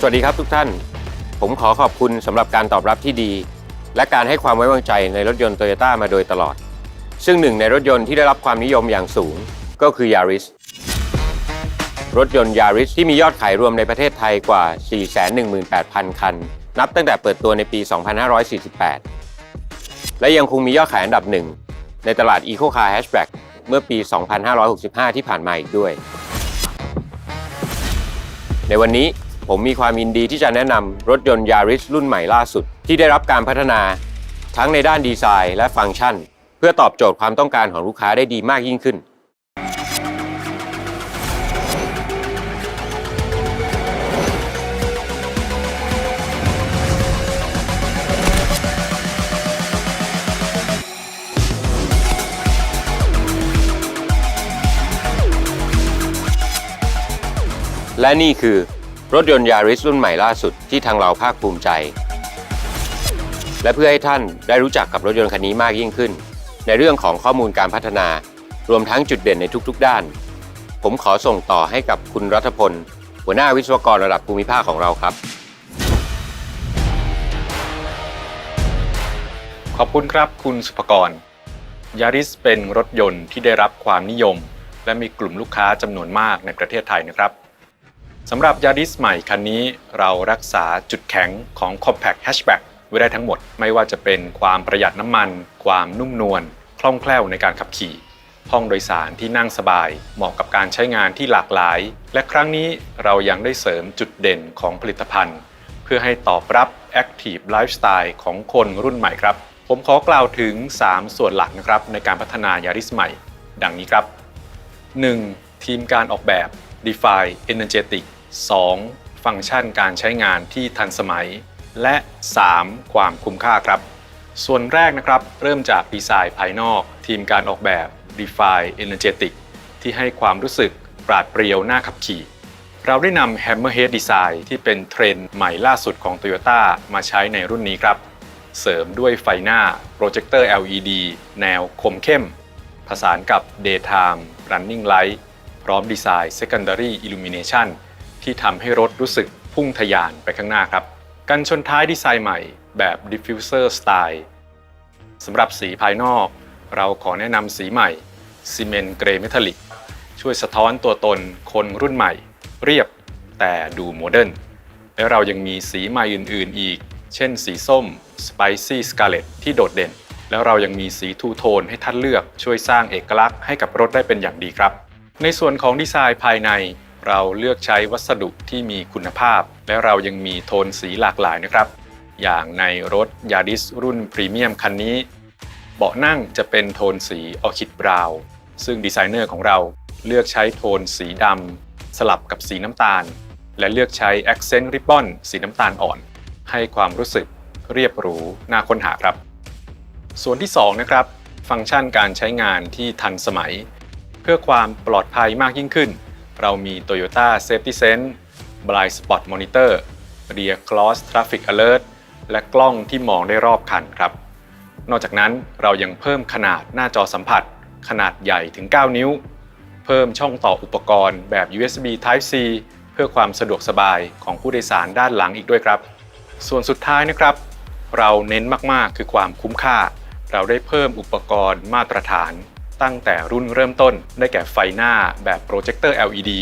สวัสดีครับทุกท่าน ผมขอขอบคุณสำหรับการตอบรับที่ดี และการให้ความไว้วางใจในรถยนต์โตโยต้ามาโดยตลอด ซึ่งหนึ่งในรถยนต์ที่ได้รับความนิยมอย่างสูงก็คือ Yaris รถยนต์ Yaris ที่มียอดขายรวมในประเทศไทยกว่า 418,000 คัน นับตั้งแต่เปิดตัวในปี 2548 และยังคงมียอดขายอันดับหนึ่งในตลาด Eco Car Hatchback เมื่อปี 2565 ที่ผ่านมาอีกด้วย ในวันนี้ ผมมีความยินดีที่จะแนะนำรถยนต์ Yaris รุ่นใหม่ล่าสุด ที่ได้รับการพัฒนาทั้งในด้านดีไซน์และฟังก์ชัน เพื่อตอบโจทย์ความต้องการของลูกค้าได้ดีมากยิ่งขึ้น และนี่คือ รถยนต์ Yaris รุ่นใหม่ล่าสุดที่ทางเราภาคภูมิใจ และเพื่อให้ท่านได้รู้จักกับรถยนต์คันนี้มากยิ่งขึ้น ในเรื่องของข้อมูลการพัฒนา รวมทั้งจุดเด่นในทุกๆด้าน ผมขอส่งต่อให้กับคุณรัฐพล หัวหน้าวิศวกรระดับภูมิภาคของเราครับ ขอบคุณครับคุณสุภกรยาริสเป็นรถยนต์ที่ได้รับความนิยม และมีกลุ่มลูกค้าจำนวนมากในประเทศไทยนะครับ สำหรับยาริสใหม่คันนี้เรารักษาจุดแข็งของ Compact Hatchback ไว้ได้ทั้งหมด ไม่ว่าจะเป็นความประหยัดน้ำมัน ความนุ่มนวลคล่องแคล่วในการขับขี่ ห้องโดยสารที่นั่งสบาย เหมาะกับการใช้งานที่หลากหลาย และครั้งนี้เรายังได้เสริมจุดเด่นของผลิตภัณฑ์ เพื่อให้ตอบรับ Active Lifestyle ของคนรุ่นใหม่ครับ ผมขอกล่าวถึง 3 ส่วนหลักนะครับในการพัฒนายาริสใหม่ ดังนี้ครับ 1. ทีมการออกแบบ Define Energetic 2. ฟังก์ชันการใช้งานที่ทันสมัย และ 3. ความคุ้มค่าครับ ส่วนแรกนะครับ เริ่มจากดีไซน์ภายนอก ทีมการออกแบบ Define Energetic ที่ให้ความรู้สึกปราดเปรียวน่าขับขี่ เราได้นำ Hammerhead Design ที่เป็นเทรนด์ใหม่ล่าสุดของ Toyota มาใช้ในรุ่นนี้ครับ เสริมด้วยไฟหน้าโปรเจคเตอร์ LED แนวคมเข้ม ผสานกับ Daytime Running Light พร้อมดีไซน์ Secondary Illumination ที่ทำให้รถรู้สึกพุ่งทะยานไปข้างหน้าครับ กันชนท้ายดีไซน์ใหม่แบบ Diffuser Style สำหรับสีภายนอก เราขอแนะนำสีใหม่ซีเมนต์เกรย์เมทัลลิกช่วยสะท้อนตัวตนคนรุ่นใหม่ เรียบแต่ดูโมเดิร์นและเรายังมีสีใหม่อื่น ๆ อีก เช่นสีส้ม Spicy Scarlet ที่โดดเด่น แล้วเรายังมีสีทูโทนให้ท่านเลือกช่วยสร้างเอกลักษณ์ให้กับรถได้เป็นอย่างดีครับ ในส่วนของดีไซน์ภายใน เราเลือกใช้วัสดุที่มีคุณภาพ และเรายังมีโทนสีหลากหลายนะครับ อย่างในรถ Yaris รุ่นพรีเมียมคันนี้ เบาะนั่งจะเป็นโทนสีออคิดบราวน์ซึ่งดีไซเนอร์ของเราเลือกใช้โทนสีดำสลับกับสีน้ำตาล และเลือกใช้ Accent Ribbon สีน้ำตาลอ่อน ให้ความรู้สึกเรียบหรูน่าค้นหาครับ ส่วนที่ 2 นะครับ ฟังก์ชันการใช้งานที่ทันสมัย เพื่อความปลอดภัยมากยิ่งขึ้น เรามี Toyota Safety Sense Blind Spot Monitor Rear Cross Traffic Alert และกล้องที่มองได้รอบคันครับ นอกจากนั้นเรายังเพิ่มขนาดหน้าจอสัมผัส ขนาดใหญ่ถึง 9 นิ้ว เพิ่มช่องต่ออุปกรณ์แบบ USB Type C เพื่อความสะดวกสบายของผู้โดยสารด้านหลังอีกด้วยครับ ส่วนสุดท้ายนะครับ เราเน้นมากๆคือความคุ้มค่า เราได้เพิ่มอุปกรณ์มาตรฐาน ตั้งแต่รุ่นเริ่มต้น ได้แก่ไฟหน้าแบบโปรเจคเตอร์ LED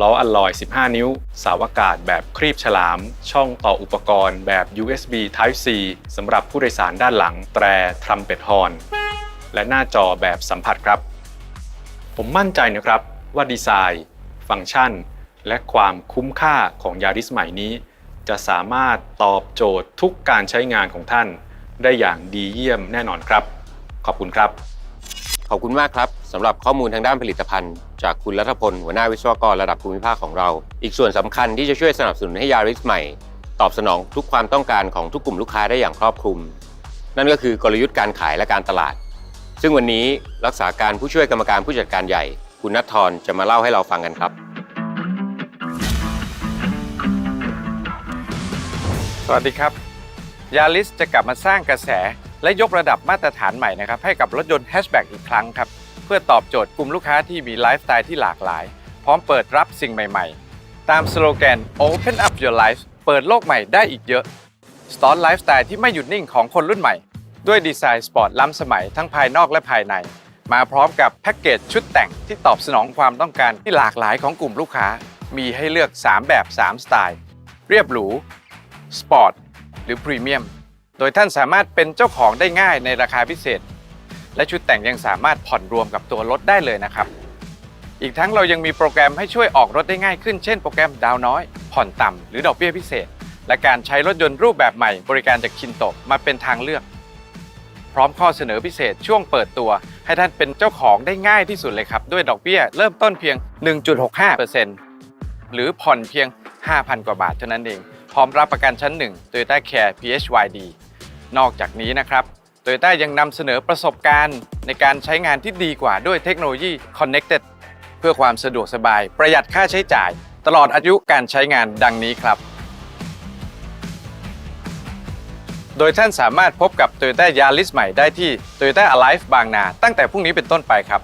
ล้ออัลลอย 15 นิ้ว สาวอากาศแบบครีบฉลาม ช่องต่ออุปกรณ์แบบ USB Type C สำหรับผู้โดยสารด้านหลัง แตรทรัมเป็ตฮอน และหน้าจอแบบสัมผัสครับ ผมมั่นใจนะครับว่าดีไซน์ ฟังก์ชัน และความคุ้มค่าของยาริสใหม่นี้ จะสามารถตอบโจทย์ทุกการใช้งานของท่าน ได้อย่างดีเยี่ยมแน่นอนครับ ขอบคุณครับ ขอบคุณมากครับสำหรับข้อมูลทางด้านผลิตภัณฑ์ จากคุณรัฐพล หัวหน้าวิศวกรระดับภูมิภาคของเรา อีกส่วนสำคัญที่จะช่วยสนับสนุนให้ยาริสใหม่ ตอบสนองทุกความต้องการของทุกกลุ่มลูกค้าได้อย่างครอบคลุม นั่นก็คือกลยุทธ์การขายและการตลาด ซึ่งวันนี้รักษาการผู้ช่วยกรรมการผู้จัดการใหญ่ คุณนัทธรจะมาเล่าให้เราฟังกันครับ สวัสดีครับ ยา r ิสจะกลับมาสร้างกระแส และยกระดับมาตรฐานใหม่นะครับให้กับรถยนต์แฮชแบ็กอีกครั้งครับ เพื่อตอบโจทย์กลุ่มลูกค้าที่มีไลฟ์สไตล์ที่หลากหลาย พร้อมเปิดรับสิ่งใหม่ๆ ตามสโลแกน Open up your life เปิดโลกใหม่ได้อีกเยอะสตอร์ไลฟ์สไตล์ที่ไม่หยุดนิ่งของคนรุ่นใหม่ ด้วยดีไซน์สปอร์ตล้ำสมัยทั้งภายนอกและภายใน มาพร้อมกับแพ็กเกจชุดแต่งที่ตอบสนองความต้องการที่หลากหลายของกลุ่มลูกค้า มีให้เลือก 3 แบบ 3 สไตล์ เรียบหรู สปอร์ต หรือพรีเมียม โดยท่านสามารถเป็นเจ้าของได้ง่ายในราคาพิเศษ และชุดแต่งยังสามารถผ่อนรวมกับตัวรถได้เลยนะครับ อีกทั้งเรายังมีโปรแกรมให้ช่วยออกรถได้ง่ายขึ้น เช่นโปรแกรมดาวน้อย ผ่อนต่ำหรือดอกเบี้ยพิเศษ และการใช้รถยนต์รูปแบบใหม่ บริการจากคินโตะมาเป็นทางเลือก พร้อมข้อเสนอพิเศษช่วงเปิดตัว ให้ท่านเป็นเจ้าของได้ง่ายที่สุดเลยครับด้วยดอกเบี้ยเริ่มต้นเพียง 1.65%หรือผ่อนเพียง 5,000 กว่าบาทเท่านั้นเองพร้อมรับประกันชั้น1 Toyota Care PHYD นอกจากนี้นะครับ Toyota ยังนำเสนอประสบการณ์ในการใช้งานที่ดีกว่าด้วยเทคโนโลยี Connected เพื่อความสะดวกสบาย ประหยัดค่าใช้จ่าย ตลอดอายุการใช้งานดังนี้ครับ โดยท่านสามารถพบกับ Toyota Yaris ใหม่ได้ที่ Toyota Alive บางนา ตั้งแต่พรุ่งนี้เป็นต้นไปครับ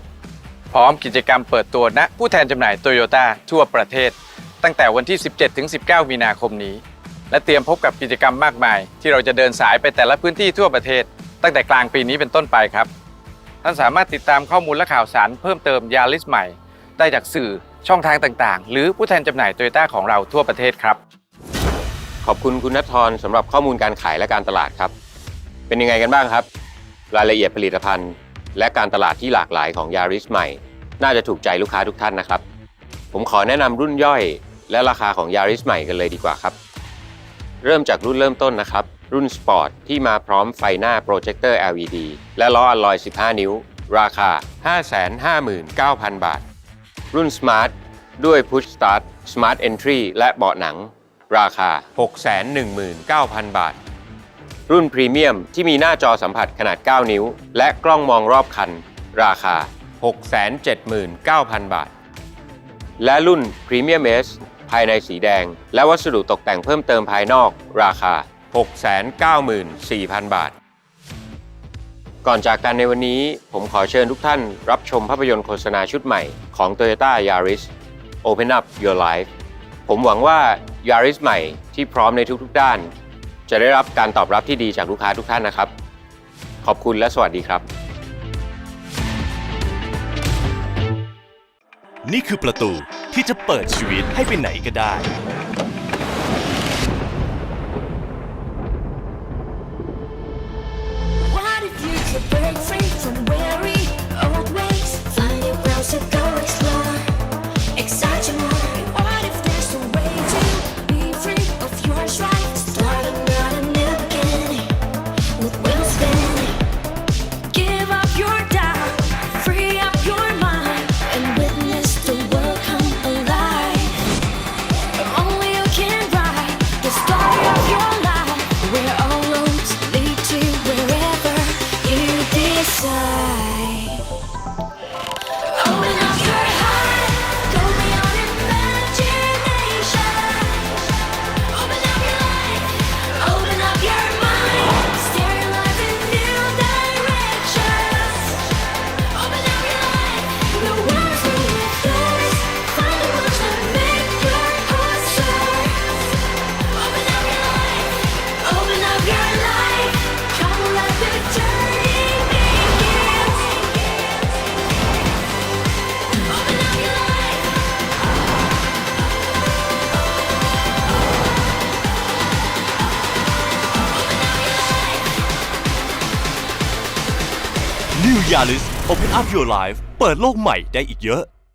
พร้อมกิจกรรมเปิดตัวณผู้แทนจำหน่าย Toyota ทั่วประเทศ ตั้งแต่วันที่ 17-19 มีนาคมนี้ และเตรียมพบกับกิจกรรมมากมาย ที่เราจะเดินสายไปแต่ละพื้นที่ทั่วประเทศ ตั้งแต่กลางปีนี้เป็นต้นไปครับ ท่านสามารถติดตามข้อมูลและข่าวสารเพิ่มเติม Yaris ใหม่ ได้จากสื่อช่องทางต่างๆ หรือผู้แทนจำหน่าย Toyota ของเราทั่วประเทศครับ ขอบคุณคุณนัททรสำหรับข้อมูลการขายและการตลาดครับ เป็นยังไงกันบ้างครับ รายละเอียดผลิตภัณฑ์ และการตลาดที่หลากหลายของ Yaris ใหม่ น่าจะถูกใจลูกค้าทุกท่านนะครับ ผมขอแนะนำรุ่นย่อย และราคาของ Yaris ใหม่กันเลยดีกว่าครับ เริ่มจากรุ่นเริ่มต้นนะครับ รุ่น Sport ที่มาพร้อมไฟหน้าโปรเจคเตอร์ LED และล้ออลลอย 15 นิ้ว ราคา 559,000 บาท รุ่น Smart ด้วย Push Start Smart Entry และเบาะหนัง ราคา 619,000 บาท รุ่นพรีเมียมที่มีหน้าจอสัมผัสขนาด 9 นิ้ว และกล้องมองรอบคัน ราคา 679,000 บาท และรุ่น Premium S ภายในสีแดง และวัสดุตกแต่งเพิ่มเติมภายนอกราคา 694,000 บาท ก่อนจากกันในวันนี้ผมขอเชิญทุกท่านรับชมภาพยนตร์โฆษณาชุดใหม่ของ Toyota Yaris Open Up Your Life ผมหวังว่า Yaris ใหม่ที่พร้อมในทุกๆ ด้าน จะได้รับการตอบรับที่ดีจากลูกค้าทุกท่านนะครับ ขอบคุณและสวัสดีครับ นี่คือประตู ที่จะเปิดชีวิตให้ไปไหนก็ได้ Yaris Open Up Your Life เปิดโลกใหม่ได้อีกเยอะ